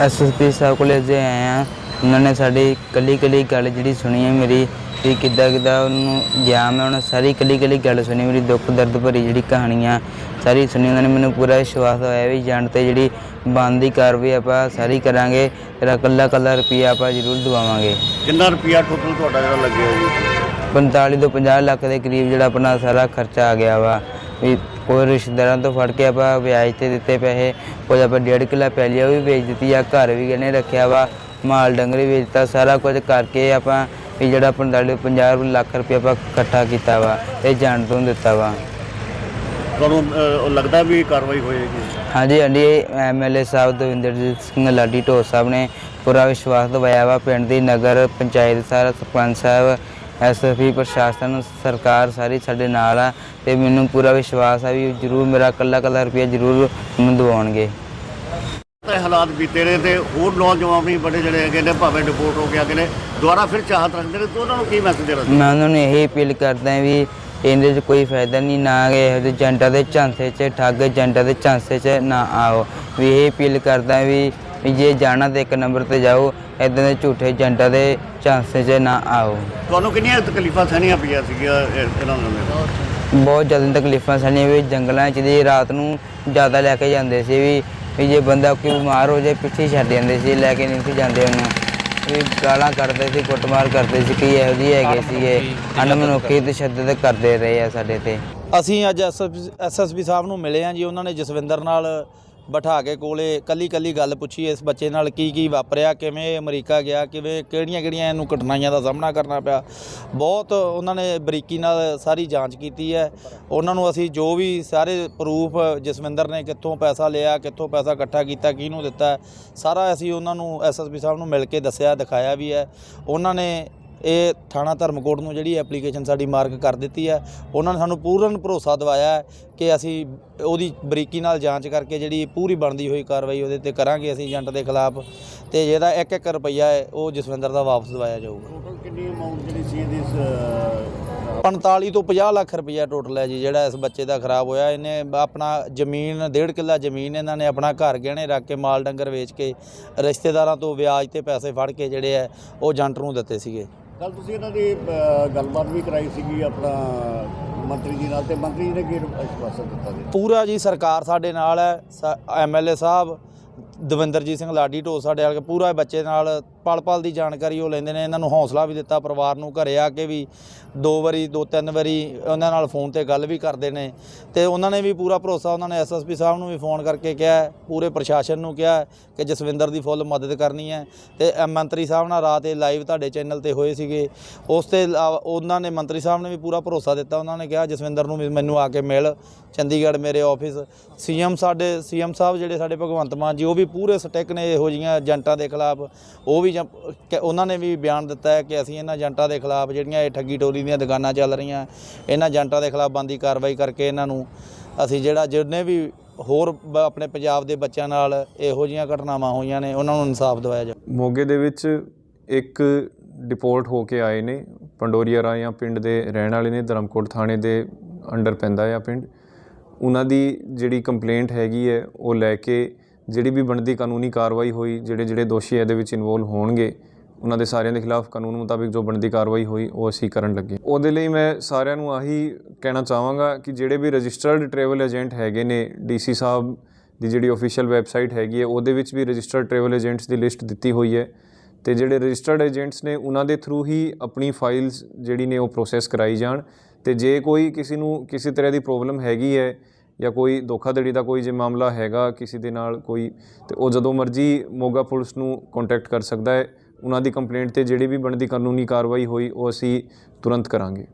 SSP ਸਾਹਿਬ ਕੋਲੇ ਜੇ ਆਏ ਆ ਉਹਨਾਂ ਨੇ ਸਾਡੀ ਕੱਲੀ ਕੱਲੀ ਗੱਲ ਜਿਹੜੀ ਸੁਣੀ ਹੈ ਮੇਰੀ ਵੀ ਕਿੱਦਾਂ ਕਿੱਦਾਂ ਉਹਨੂੰ ਗਿਆ ਮੈਂ ਉਹਨਾਂ ਸਾਰੀ ਕੱਲੀ ਕੱਲੀ ਗੱਲ ਸੁਣੀ ਮੇਰੀ ਦੁੱਖ ਦਰਦ ਭਰੀ ਜਿਹੜੀ ਕਹਾਣੀਆਂ ਸਾਰੀ ਸੁਣੀ ਉਹਨਾਂ ਨੇ ਮੈਨੂੰ ਪੂਰਾ ਵਿਸ਼ਵਾਸ ਹੋਇਆ ਵੀ ਜਾਣ ਤੇ ਜਿਹੜੀ ਬਣਦੀ ਕਾਰਵਾਈ ਆਪਾਂ ਸਾਰੀ ਕਰਾਂਗੇ ਤੇਰਾ ਕੱਲਾ ਕੱਲਾ ਰੁਪਈਆ ਆਪਾਂ ਜ਼ਰੂਰ ਦਵਾਵਾਂਗੇ। ਕਿੰਨਾ ਰੁਪਿਆ ਟੋਟਲ ਤੁਹਾਡਾ ਜਿਹੜਾ ਲੱਗਿਆ ਜੀ? 45 ਤੋਂ 50 ਲੱਖ ਦੇ ਕਰੀਬ ਜਿਹੜਾ ਆਪਣਾ ਸਾਰਾ ਖਰਚਾ ਆ ਗਿਆ ਵਾ। ਵੀ ਕੋਈ ਰਿਸ਼ਤੇਦਾਰਾਂ ਤੋਂ ਫੜ ਕੇ ਆਪਾਂ ਵਿਆਜ ਤੇ ਦਿੱਤੇ ਪੈਸੇ ਕੁਝ ਆਪਾਂ ਡੇਢ ਕਿੱਲਾ ਪੈਲੀ ਉਹ ਵੀ ਵੇਚ ਦਿੱਤੀ ਆ ਘਰ ਵੀ ਗਹਿਣੇ ਰੱਖਿਆ ਵਾ ਮਾਲ ਡੰਗਰ ਵੇਚਤਾ ਸਾਰਾ ਕੁਝ ਕਰਕੇ ਆਪਾਂ ਵੀ ਜਿਹੜਾ 45 50 ਲੱਖ ਰੁਪਏ ਆਪਾਂ ਇਕੱਠਾ ਕੀਤਾ ਵਾ ਇਹ ਜਾਣ ਤੋਂ ਦਿੱਤਾ ਵਾ। ਤੁਹਾਨੂੰ ਲੱਗਦਾ ਵੀ ਕਾਰਵਾਈ ਹੋਏਗੀ? ਹਾਂਜੀ ਹਾਂਜੀ ਐਮਐਲਏ ਸਾਹਿਬ ਦਵਿੰਦਰਜੀਤ ਸਿੰਘ ਲਾਡੀ ਢੋਸ ਸਾਹਿਬ ਨੇ ਪੂਰਾ ਵਿਸ਼ਵਾਸ ਦਿਵਾਇਆ ਵਾ ਪਿੰਡ ਦੀ ਨਗਰ ਪੰਚਾਇਤ ਸਾਰਾ ਸਰਪੰਚ ਸਾਹਿਬ ਐਸਐਫਈ ਪ੍ਰਸ਼ਾਸਨ ਸਰਕਾਰ ਸਾਰੀ ਸਾਡੇ ਨਾਲ ਆ ਤੇ ਮੈਨੂੰ ਪੂਰਾ ਵਿਸ਼ਵਾਸ ਆ ਵੀ ਜਰੂਰ ਮੇਰਾ ਕੱਲਾ ਕੱਲਾ ਰੁਪਇਆ ਜਰੂਰ ਮੈਨੂੰ ਦਿਵਾਉਣਗੇ। ਤੇ ਹਾਲਾਤ ਬੀਤੇ ਨੇ ਤੇ ਹੋਰ ਨੌਜਵਾਨ ਵੀ ਬੜੇ ਜਿਹੜੇ ਹੈਗੇ ਨੇ ਭਾਵੇਂ ਡਿਪੋਰਟ ਹੋ ਕੇ ਆ ਗਏ ਨੇ ਦੁਬਾਰਾ ਫਿਰ ਚਾਹਤ ਰੱਖਦੇ ਨੇ ਤੇ ਉਹਨਾਂ ਨੂੰ ਕੀ ਮੈਸੇਜ ਦੇਣਾ ਮੈਂ ਉਹਨਾਂ ਨੂੰ ਇਹ ਅਪੀਲ ਕਰਦਾ ਵੀ ਇਹਦੇ 'ਚ ਕੋਈ ਫਾਇਦਾ ਨਹੀਂ ਨਾ ਇਹੋ ਜਿਹੇ ਏਜੰਟਾਂ ਦੇ ਝਾਂਸੇ 'ਚ ਠੱਗ ਏਜੰਟਾਂ ਦੇ ਝਾਂਸੇ 'ਚ ਨਾ ਆਓ। ਵੀ ਇਹ ਅਪੀਲ ਕਰਦਾ ਵੀ ਵੀ ਜੇ ਜਾਣਾ ਤੇ ਇੱਕ ਨੰਬਰ ਤੇ ਜਾਓ ਇਦਾਂ ਦੇ ਝੂਠੇ ਏਜੰਟਾਂ ਦੇ ਝਾਂਸੇ 'ਚ ਨਾ ਆਓ। ਤੁਹਾਨੂੰ ਕਿੰਨੀਆਂ ਤਕਲੀਫਾਂ ਸਹਿਣੀਆਂ ਪਈਆਂ ਸੀਗੀਆਂ ਇਹ- ਇਹਨਾਂ ਨੂੰ ਬਹੁਤ ਜ਼ਿਆਦਾ ਤਕਲੀਫਾਂ ਸਾਨੀਆਂ ਵੀ ਜੰਗਲਾਂ 'ਚ ਦੀ ਰਾਤ ਨੂੰ ਜ਼ਿਆਦਾ ਲੈ ਕੇ ਜਾਂਦੇ ਸੀ ਵੀ ਵੀ ਜੇ ਬੰਦਾ ਕੋਈ ਬਿਮਾਰ ਹੋ ਜਾਏ ਪਿੱਛੇ ਛੱਡ ਜਾਂਦੇ ਸੀ ਲੈ ਕੇ ਨਹੀਂ ਸੀ ਜਾਂਦੇ ਉਹਨੂੰ। ਵੀ ਗਾਲਾਂ ਕੱਢਦੇ ਸੀ ਕੁੱਟਮਾਰ ਕਰਦੇ ਸੀ ਕਈ ਇਹੋ ਜਿਹੇ ਹੈਗੇ ਸੀਗੇ ਅਨਮਨੁੱਖੀ ਤਸ਼ੱਦਦ ਕਰਦੇ ਰਹੇ ਆ ਸਾਡੇ ਤੇ। ਅਸੀਂ ਅੱਜ ਐਸਐਸਪੀ ਸਾਹਿਬ ਨੂੰ ਮਿਲੇ ਆ ਜੀ ਉਹਨਾਂ ਨੇ ਜਸਵਿੰਦਰ ਨਾਲ ਬਿਠਾ ਕੇ ਕੋਲੇ ਕੱਲੀ ਕੱਲੀ ਗੱਲ ਪੁੱਛੀ ਇਸ ਬੱਚੇ ਨਾਲ ਕੀ ਕੀ ਵਾਪਰਿਆ, ਕਿਵੇਂ ਅਮਰੀਕਾ ਗਿਆ, ਕਿਵੇਂ ਕਿਹੜੀਆਂ ਕਿਹੜੀਆਂ ਇਹਨੂੰ ਕਠਿਨਾਈਆਂ ਦਾ ਸਾਹਮਣਾ ਕਰਨਾ ਪਿਆ। ਬਹੁਤ ਉਹਨਾਂ ਨੇ ਬਰੀਕੀ ਨਾਲ ਸਾਰੀ ਜਾਂਚ ਕੀਤੀ ਹੈ। ਉਹਨਾਂ ਨੂੰ ਅਸੀਂ ਜੋ ਵੀ ਸਾਰੇ ਪ੍ਰੂਫ ਜਸਵਿੰਦਰ ਨੇ ਕਿੱਥੋਂ ਪੈਸਾ ਲਿਆ, ਕਿੱਥੋਂ ਪੈਸਾ ਇਕੱਠਾ ਕੀਤਾ, ਕਿਹਨੂੰ ਦਿੱਤਾ ਸਾਰਾ ਅਸੀਂ ਉਹਨਾਂ ਨੂੰ ਐਸਐਸਪੀ ਸਾਹਿਬ ਨੂੰ ਮਿਲ ਕੇ ਦੱਸਿਆ, ਦਿਖਾਇਆ ਵੀ ਹੈ। ਉਹਨਾਂ ਨੇ ਇਹ ਥਾਣਾ ਧਰਮਕੋਟ ਨੂੰ ਜਿਹੜੀ ਐਪਲੀਕੇਸ਼ਨ ਸਾਡੀ ਮਾਰਕ ਕਰ ਦਿੱਤੀ ਹੈ ਉਹਨਾਂ ਨੇ ਸਾਨੂੰ ਪੂਰਨ ਭਰੋਸਾ ਦਿਵਾਇਆ ਹੈ ਕਿ ਅਸੀਂ ਉਹਦੀ ਬਰੀਕੀ ਨਾਲ ਜਾਂਚ ਕਰਕੇ ਜਿਹੜੀ ਪੂਰੀ ਬਣਦੀ ਹੋਈ ਕਾਰਵਾਈ ਉਹਦੇ ਤੇ ਕਰਾਂਗੇ ਅਸੀਂ ਏਜੰਟ ਦੇ ਖਿਲਾਫ। ਤੇ ਜਿਹੜਾ 1-1 ਰੁਪਈਆ ਹੈ ਉਹ ਜਸਵਿੰਦਰ ਦਾ ਵਾਪਸ ਦਿਵਾਇਆ ਜਾਊਗਾ। ਟੋਟਲ ਕਿੰਨੀ ਅਮਾਉਂਟ ਜਿਹੜੀ ਸੀ ਇਹਦੀ ਸ- 45 ਤੋਂ 50 ਲੱਖ ਰੁਪਈਆ ਟੋਟਲ ਹੈ ਜੀ ਜਿਹੜਾ ਇਸ ਬੱਚੇ ਦਾ ਖਰਾਬ ਹੋਇਆ। ਇਹਨੇ ਆਪਣਾ ਜ਼ਮੀਨ ਡੇਢ ਕਿੱਲਾ ਜ਼ਮੀਨ ਇਹਨਾਂ ਨੇ ਆਪਣਾ ਘਰ ਗਹਿਣੇ ਰੱਖ ਕੇ ਮਾਲ ਡੰਗਰ ਵੇਚ ਕੇ ਰਿਸ਼ਤੇਦਾਰਾਂ ਤੋਂ ਵਿਆਜ ਤੇ ਪੈਸੇ ਫੜ ਕੇ ਜਿਹੜੇ ਹੈ ਉਹ ਏਜੰਟ ਨੂੰ ਦਿੱਤੇ ਸੀਗੇ। ਕੱਲ ਤੁਸੀਂ ਇਹਨਾਂ ਦੀ ਗੱਲਬਾਤ ਵੀ ਕਰਾਈ ਸੀਗੀ ਆਪਣਾ ਮੰਤਰੀ ਜੀ ਨਾਲ ਤੇ ਮੰਤਰੀ ਜੀ ਨੇ ਕੀ ਆਸ਼ਵਾਸਨ ਦਿੱਤਾ ਜੀ? ਪੂਰਾ ਜੀ ਸਰਕਾਰ ਸਾਡੇ ਨਾਲ ਹੈ ਐਮਐਲਏ ਸਾਹਿਬ ਦਵਿੰਦਰਜੀਤ ਸਿੰਘ ਲਾਡੀ ਢੋ ਸਾਡੇ ਵਾਲੇ ਪੂਰਾ ਬੱਚੇ ਨਾਲ ਪਲ ਪਲ ਦੀ ਜਾਣਕਾਰੀ ਉਹ ਲੈਂਦੇ ਨੇ, ਇਹਨਾਂ ਨੂੰ ਹੌਸਲਾ ਵੀ ਦਿੱਤਾ, ਪਰਿਵਾਰ ਨੂੰ ਘਰੇ ਆ ਕੇ ਵੀ ਦੋ ਵਾਰੀ, ਦੋ ਤਿੰਨ ਵਾਰੀ ਉਹਨਾਂ ਨਾਲ ਫੋਨ ਤੇ ਗੱਲ ਵੀ ਕਰਦੇ ਨੇ ਤੇ ਉਹਨਾਂ ਨੇ ਵੀ ਪੂਰਾ ਭਰੋਸਾ, ਉਹਨਾਂ ਨੇ ਐਸਐਸਪੀ ਸਾਹਿਬ ਨੂੰ ਵੀ ਫੋਨ ਕਰਕੇ ਕਿਹਾ, ਪੂਰੇ ਪ੍ਰਸ਼ਾਸਨ ਨੂੰ ਕਿਹਾ ਕਿ ਜਸਵਿੰਦਰ ਦੀ ਫੁੱਲ ਮਦਦ ਕਰਨੀ ਹੈ ਤੇ ਮੰਤਰੀ ਸਾਹਿਬ ਨਾਲ ਰਾਤ ਇਹ ਲਾਈਵ ਤੁਹਾਡੇ ਚੈਨਲ ਤੇ ਹੋਏ ਸੀਗੇ, ਉਸ ਤੇ ਇਲਾਵਾ ਉਹਨਾਂ ਨੇ ਮੰਤਰੀ ਸਾਹਿਬ ਨੇ ਵੀ ਪੂਰਾ ਭਰੋਸਾ ਦਿੱਤਾ, ਉਹਨਾਂ ਨੇ ਕਿਹਾ ਜਸਵਿੰਦਰ ਨੂੰ ਵੀ ਮੈਨੂੰ ਆ ਕੇ ਮਿਲ, ਚੰਡੀਗੜ੍ਹ ਮੇਰੇ ਆਫਿਸ, ਸੀਐਮ ਸਾਡੇ, ਸੀਐਮ ਸਾਹਿਬ ਜਿਹੜੇ ਸਾਡੇ ਭਗਵੰਤ ਮਾਨ ਜੀ, ਉਹ ਵੀ ਪੂਰੇ ਸਟਿਕ ਨੇ ਇਹੋ ਜੀਆਂ ਏਜੰਟਾਂ ਦੇ ਖਿਲਾਫ। ਉਹ ਵੀ ਜਾਂ- ਕਿ ਉਹਨਾਂ ਨੇ ਵੀ ਬਿਆਨ ਦਿੱਤਾ ਹੈ ਕਿ ਅਸੀਂ ਇਹਨਾਂ ਏਜੰਟਾਂ ਦੇ ਖਿਲਾਫ ਜਿਹੜੀਆਂ ਇਹ ਠੱਗੀ ਟੋਰੀ ਦੀਆਂ ਦੁਕਾਨਾਂ ਚੱਲ ਰਹੀਆਂ, ਇਹਨਾਂ ਏਜੰਟਾਂ ਦੇ ਖਿਲਾਫ ਬੰਦੀ ਕਾਰਵਾਈ ਕਰਕੇ ਇਹਨਾਂ ਨੂੰ ਅਸੀਂ ਜਿਹੜਾ ਜਿੰਨੇ ਵੀ ਹੋਰ ਬ- ਆਪਣੇ ਪੰਜਾਬ ਦੇ ਬੱਚਿਆਂ ਨਾਲ ਇਹੋ ਜੀਆਂ ਘਟਨਾਵਾਂ ਹੋਈਆਂ ਨੇ, ਉਹਨਾਂ ਨੂੰ ਇਨਸਾਫ ਦਿਵਾਇਆ ਜਾਵੇ। ਮੋਗੇ ਦੇ ਵਿੱਚ ਇੱਕ ਡਿਪੋਰਟ ਹੋ ਕੇ ਆਏ ਨੇ, ਪੰਡੋਰੀਆ ਰਾਇਆ ਪਿੰਡ ਦੇ ਰਹਿਣ ਵਾਲੇ ਨੇ, ਧਰਮਕੋਟ ਥਾਣੇ ਦੇ ਅੰਡਰ ਪੈਂਦਾ ਆ ਪਿੰਡ। ਉਹਨਾਂ ਦੀ ਜਿਹੜੀ ਕੰਪਲੇਂਟ ਹੈਗੀ ਹੈ, ਉਹ ਲੈ ਕੇ ਜਿਹੜੀ ਵੀ ਬਣਦੀ ਕਾਨੂੰਨੀ ਕਾਰਵਾਈ ਹੋਈ, ਜਿਹੜੇ ਜਿਹੜੇ ਦੋਸ਼ੀ ਇਹਦੇ ਵਿੱਚ ਇਨਵੋਲਵ ਹੋਣਗੇ, ਉਹਨਾਂ ਦੇ ਸਾਰਿਆਂ ਦੇ ਖਿਲਾਫ ਕਾਨੂੰਨ ਮੁਤਾਬਿਕ ਜੋ ਬਣਦੀ ਕਾਰਵਾਈ ਹੋਈ, ਉਹ ਅਸੀਂ ਕਰਨ ਲੱਗੇ ਉਹਦੇ ਲਈ ਮੈਂ ਸਾਰਿਆਂ ਨੂੰ ਆਹੀ ਕਹਿਣਾ ਚਾਹਾਂਗਾ ਕਿ ਜਿਹੜੇ ਵੀ ਰਜਿਸਟਰਡ ਟਰੈਵਲ ਏਜੰਟ ਹੈਗੇ ਨੇ ਡੀਸੀ ਸਾਹਿਬ ਦੀ ਜਿਹੜੀ ਅਫੀਸ਼ੀਅਲ ਵੈਬਸਾਈਟ ਹੈਗੀ ਹੈ, ਉਹਦੇ ਵਿੱਚ ਵੀ ਰਜਿਸਟਰਡ ਟਰੈਵਲ ਏਜੰਟਸ ਦੀ ਲਿਸਟ ਦਿੱਤੀ ਹੋਈ ਹੈ ਤੇ ਜਿਹੜੇ ਰਜਿਸਟਰਡ ਏਜੰਟਸ ਨੇ, ਉਹਨਾਂ ਦੇ ਥਰੂ ਹੀ ਆਪਣੀ ਫਾਈਲਸ ਜਿਹੜੀ ਨੇ ਉਹ ਪ੍ਰੋਸੈਸ ਕਰਾਈ ਜਾਣ ਤੇ ਜੇ ਕੋਈ ਕਿਸੇ ਨੂੰ, ਕਿਸੇ ਤਰ੍ਹਾਂ ਦੀ ਪ੍ਰੋਬਲਮ ਹੈਗੀ ਹੈ ਜਾਂ ਕੋਈ ਧੋਖਾਧੜੀ ਦਾ ਕੋਈ ਜੇ ਮਾਮਲਾ ਹੈਗਾ ਕਿਸੇ ਦੇ ਨਾਲ ਕੋਈ, ਤੇ ਉਹ ਜਦੋਂ ਮਰਜ਼ੀ ਮੋਗਾ ਪੁਲਿਸ ਨੂੰ ਕੰਟੈਕਟ ਕਰ ਸਕਦਾ ਹੈ। ਉਹਨਾਂ ਦੀ ਕੰਪਲੇਂਟ ਤੇ ਜਿਹੜੀ ਵੀ ਬਣਦੀ ਕਾਨੂੰਨੀ ਕਾਰਵਾਈ ਹੋਈ, ਉਹ ਅਸੀਂ ਤੁਰੰਤ ਕਰਾਂਗੇ।